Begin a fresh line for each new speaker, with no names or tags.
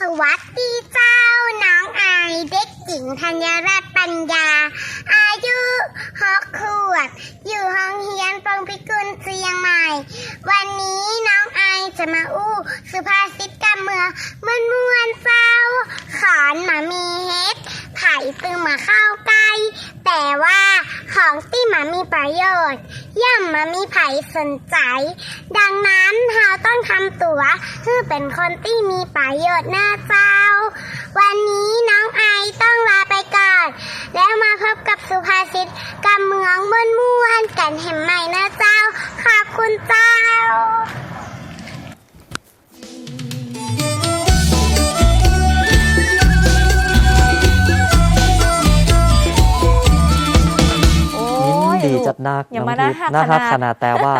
สวัสดีเจ้าน้องอายเด็กหญิงธัญรัตน์ปัญญา อายุหกขวบ อยู่ห้องเฮียนปองพิกุลเชียงใหม่ วันนี้น้องอายจะมาอู้ สุภาษิตกำเมืองมันมวนเจ้า ขอนหมามีเฮ็ด ไผ่ตึงมาเข้าใกล้ แต่ว่าของที่หมามีประโยชน์ ย่อมมามีไผ่สนใจ ดังนั้น เราต้องทำตัวเพื่อเป็นคนที่มีประโยชน์นะเจ้า วันนี้น้องไอต้องลาไปก่อน แล้วมาพบกับสุภาษิตกำเมืองม่วนม่วนๆกันเห็นไหมนะเจ้า ขอบคุณเจ้า
โอ้
ยิน
ย
ดี
ลูก
จัดหนัก
อย่า
น้อง
มา
ทิพย์
น่า
น่า
ฮั
รั
ก
ก
ข
ข
นาด
นาดแต่ว่า